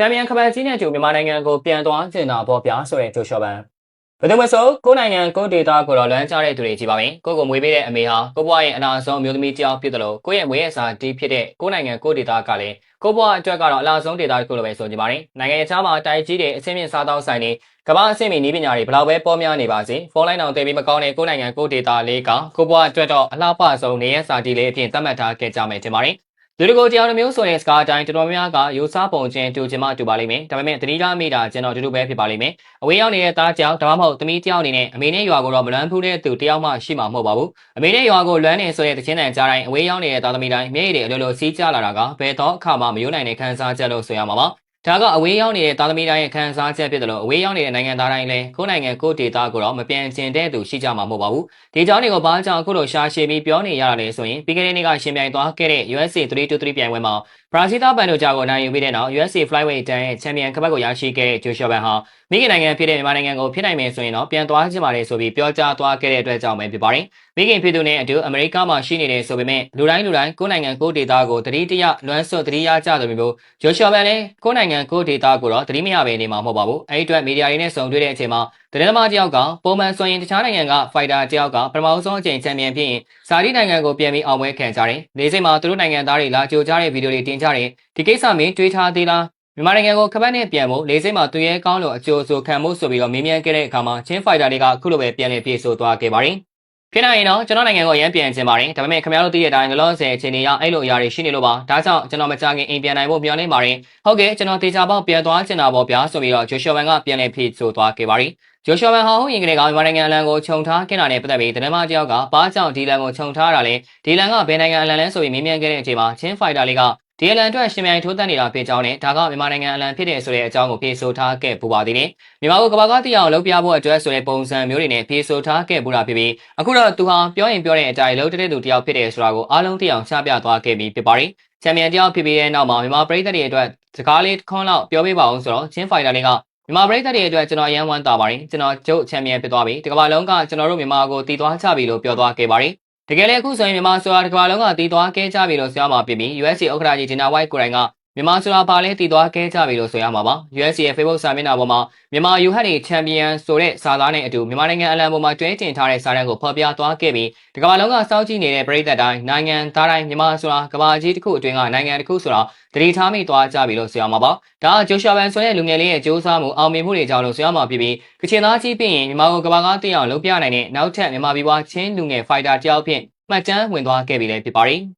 ချန်ပီယံကပတ်ကြီးနဲ့အတူမြန်မာနိုင်ငံကိုပြန်သွားကျင်တာပေါ့ဗျာဆိုတဲ့ကြိုးလျှော့ပန်းဘယ်သူမဆိုကိုယ်နိုင်ငံကိုယ်ဒေတာကိုတော့လွမ်းကြတဲ့သူတွေကြီးပါပဲကိုကိုမွေးပေးတဲ့အမေဟာကိုဘွားရဲ့အနာဆုံးအမျိုးသမီးတယောက်ဖြစ်တယ်လို့ကိုယ့်ရဲ့မွေးရဲ့စာတီးဖြစ်တဲ့ကိုယ်နိုင်ငံကိုယ်ဒေတာကလည်းကိုဘွားအတွက်ကတော့အလားဆုံးဒေတာတစ်ခုလိုပဲဆိုကြပါရင်နိုင်ငံခြားမှာတိုက်ကြီးတဲ့အဆင့်မြင့်စားတောင်းဆိုင်နေကမ္ဘာအဆင့်မီနည်းပညာတွေဘလောက်ပဲပေါ်များနေပါစေဖုန်းလိုင်းအောင်တည်ပြီးမကောင်းတဲ့ကိုယ်နိုင်ငံကိုယ်ဒေတာလေးကကိုဘွားအတွက်တော့အလှပဆုံးနေရစာတီးလေးအဖြစ်သတ်မှတ်ထားခဲ့ကြမယ်ထင်ပါတယ် လူတကိုတရားလိုမျိုးဆိုရင်စကားအတိုင်းတော်တော်များများကယူဆပုံချင်းတူချင်မှတူပါလိမ့်မယ်ဒါပေမဲ့သတိထားမိတာကျွန်တော်တူတူပဲဖြစ်ပါလိမ့်မယ်အဝေးရောက်နေတဲ့သားကြောင်ဒါမှမဟုတ်သမီးတယောက်အနေနဲ့အမေနဲ့ရွာကိုတော့မလွမ်းဖူးတဲ့သူတယောက်မှရှိမှာမဟုတ်ပါဘူးအမေနဲ့ရွာကိုလွမ်းနေဆိုတဲ့တခြင်းတန်ကြားတိုင်းအဝေးရောက်နေတဲ့သားသမီးတိုင်းမျက်ရည်တွေအလိုလိုစီးကျလာတာကဘယ်တော့အခါမှမယိုးနိုင်တဲ့ခံစားချက်လို့ဆိုရမှာပါ ဒါကအဝေးရောက်နေတဲ့သားသမီးတိုင်းရဲ့ခံစားချက်ဖြစ်တယ်လို့အဝေးရောက်နေတဲ့နိုင်ငံသားတိုင်းလည်းကိုယ်နိုင်ငံကိုယ်ဒေသကိုတော့မပြန်ကျင်တဲ့သူရှိကြမှာမဟုတ်ပါဘူးဒီကြောင့်တွေကိုဘာကြောင့်အခုလိုရှာရှည်ပြီးပြောနေရတာလဲဆိုရင်ပြီးခဲ့တဲ့နေ့ကရှင်ပြိုင်သွားခဲ့တဲ့ USA 323ပြိုင်ပွဲမှာဘရာဇီးသားပန်တို့ကြောကိုနိုင်ယူပြီးတဲ့နောက် USA Flyweight တန်းရဲ့ချန်ပီယံကပတ်ကိုရရှိခဲ့တဲ့ဂျိုရှော့ဘန်ဟာမိခင်နိုင်ငံဖြစ်တဲ့မြန်မာနိုင်ငံကိုဖြစ်နိုင်မယ်ဆိုရင်တော့ပြန်သွားချင်ပါတယ်ဆိုပြီးပြောကြားသွားခဲ့တဲ့အတွက်ကြောင့်ပဲဖြစ်ပါတယ်။မိခင်ဖြစ်သူနဲ့အတူအမေရိကမှာရှိနေတယ်ဆိုပေမဲ့လူတိုင်းလူတိုင်းကိုယ်နိုင်ငံကိုယ်ဒေသကိုတတိတရလွမ်းဆွတ်တတိရကြတယ်မျိုးဂျိုရှော့ဘန်လည်းကိုယ်နိုင်ငံကိုယ်ဒေသကိုတော့တတိမရပဲနေမှာမဟုတ်ပါဘူး။အဲဒီအတွက်မီဒီယာတွေနဲ့စုံတွေ့တဲ့အချိန်မှာတရင်သမားတယောက်ကပုံမှန်ဆိုရင်တခြားနိုင်ငံကဖိုက်တာတယောက်ကပထမဆုံးအချိန်ချန်ပီယံဖြစ်ရင်စာရီနိုင်ငံကိုပြန်ပြီးအောင်ပွဲခံကြတယ်။၄စိတ်မှာသူတို့နိုင်ငံသားတွေလာကြိုကြားတဲ့ဗီဒီယိုတွေတင်ကြတယ်။ဒီကိစ္စမင်းတွေးထားသေးလားမြန်မာနိုင်ငံကိုခပတ်နဲ့ပြန်ဖို့လေးစိတ်မှာသူရဲကောင်းလို့အကျိုးဆိုခံမှုဆိုပြီးတော့မေးမြန်းခဲ့တဲ့အခါမှာချင်းဖိုက်တာတွေကခုလိုပဲပြန်လည်ပြေဆိုသွားခဲ့ပါတယ်။ ဖြစ်နိုင်ရင်တော့ကျွန်တော်နိုင်ငံကိုရမ်းပြန်ချင်ပါတယ်ဒါပေမဲ့ခင်ဗျားတို့သိတဲ့အတိုင်းလောလောဆယ်အချိန်တွေရအဲ့လိုအရာတွေရှိနေလို့ပါဒါကြောင့်ကျွန်တော်မကြခင်အိမ်ပြန်နိုင်ဖို့မျှော်လင့်ပါတယ်ဟုတ်ကဲ့ကျွန်တော်တေချာပေါက်ပြန်သွားချင်တာပေါ့ဗျာဆိုပြီးတော့ဂျိုရှော်ဗန်ကပြန်လည်ဖြေဆိုသွားခဲ့ပါတယ်ဂျိုရှော်ဗန်ဟာဟိုရင်ကလေးကမြန်မာနိုင်ငံအလံကိုခြုံထားခဲ့တာနဲ့ပတ်သက်ပြီးတနင်္လာတယောက်ကဘာကြောင့်ဒီလန်ကိုခြုံထားတာလဲဒီလန်ကဘယ်နိုင်ငံအလံလဲဆိုပြီးမေးမြန်းခဲ့တဲ့အချိန်မှာချင်းဖိုက်တာလေးက ဒီအလံအတွက်ရှင်မြိုင်ထိုးတက်နေတာဖြစ်ကြောင်းနဲ့ဒါကမြန်မာနိုင်ငံအလံဖြစ်တဲ့ဆိုတဲ့အကြောင်းကိုဖြေဆိုထားခဲ့ပူပါသေးတယ်။မြန်မာကိုကဘာကတိအောင်လုပ်ပြဖို့အတွက်ဆိုတဲ့ပုံစံမျိုးတွေနဲ့ဖြေဆိုထားခဲ့ပူတာဖြစ်ပြီးအခုတော့သူဟာပြောရင်ပြောတဲ့အတိုင်းလုံးတဲ့သူတယောက်ဖြစ်တယ်ဆိုတာကိုအားလုံးသိအောင်ချပြသွားခဲ့ပြီးဖြစ်ပါတယ်။ချန်ပီယံတယောက်ဖြစ်ပြီးတဲ့နောက်မှာမြန်မာပရိသတ်တွေအတွက်စကားလေးတစ်ခွန်းလောက်ပြောပြပါအောင်ဆိုတော့ချင်းဖိုင်တာလေးကမြန်မာပရိသတ်တွေအတွက်ကျွန်တော်အရန်ဝမ်းသာပါတယ်ကျွန်တော်ကျုပ်ချန်ပီယံဖြစ်သွားပြီဒီကမ္ဘာလုံးကကျွန်တော်တို့မြန်မာကိုတည်သွားကြပြီလို့ပြောသွားခဲ့ပါတယ် တကယ်လည်းအခုဆိုရင်မြန်မာဆိုတာတစ်ကမ္ဘာလုံးကတည်သွားခဲ့ကြပြီလို့ဆိုရမှာဖြစ်ပြီး USA ဥက္ကဋ္ဌကြီးဂျင်နာဝိုက်ကိုရိုင်က မြန်မာဆိုတာပါလဲတည်သွားခဲ့ကြပြီလို့ဆိုရမှာပါ USA ရဲ့ Facebook စာမျက်နှာပေါ်မှာမြန်မာ UHD ချန်ပီယံဆိုတဲ့စာသားနဲ့အတူမြန်မာနိုင်ငံအလံပေါ်မှာတွဲတင်ထားတဲ့စာတမ်းကိုဖော်ပြသွားခဲ့ပြီးဒီကမ္ဘာလုံးကစောင့်ကြည့်နေတဲ့ပြည်သက်တိုင်းနိုင်ငံသားတိုင်းမြန်မာဆိုတာကမ္ဘာကြီးတစ်ခုအတွင်းကနိုင်ငံတစ်ခုဆိုတာတတိထားမိသွားကြပြီလို့ဆိုရမှာပါဒါကဂျိုရှာဗန်ဆိုတဲ့လူငယ်လေးရဲ့စ조사မှုအောင်မြင်မှုတွေကြောင့်လို့ဆိုရမှာဖြစ်ပြီးကချင်သားကြီးပြင်မြန်မာကိုကမ္ဘာကသိအောင်လုပ်ပြနိုင်တဲ့နောက်ထပ်မြန်မာပြည်ပွားချင်းလူငယ်ဖိုက်တာတယောက်ဖြင့်မှတ်တမ်းဝင်သွားခဲ့ပြီလည်းဖြစ်ပါတယ်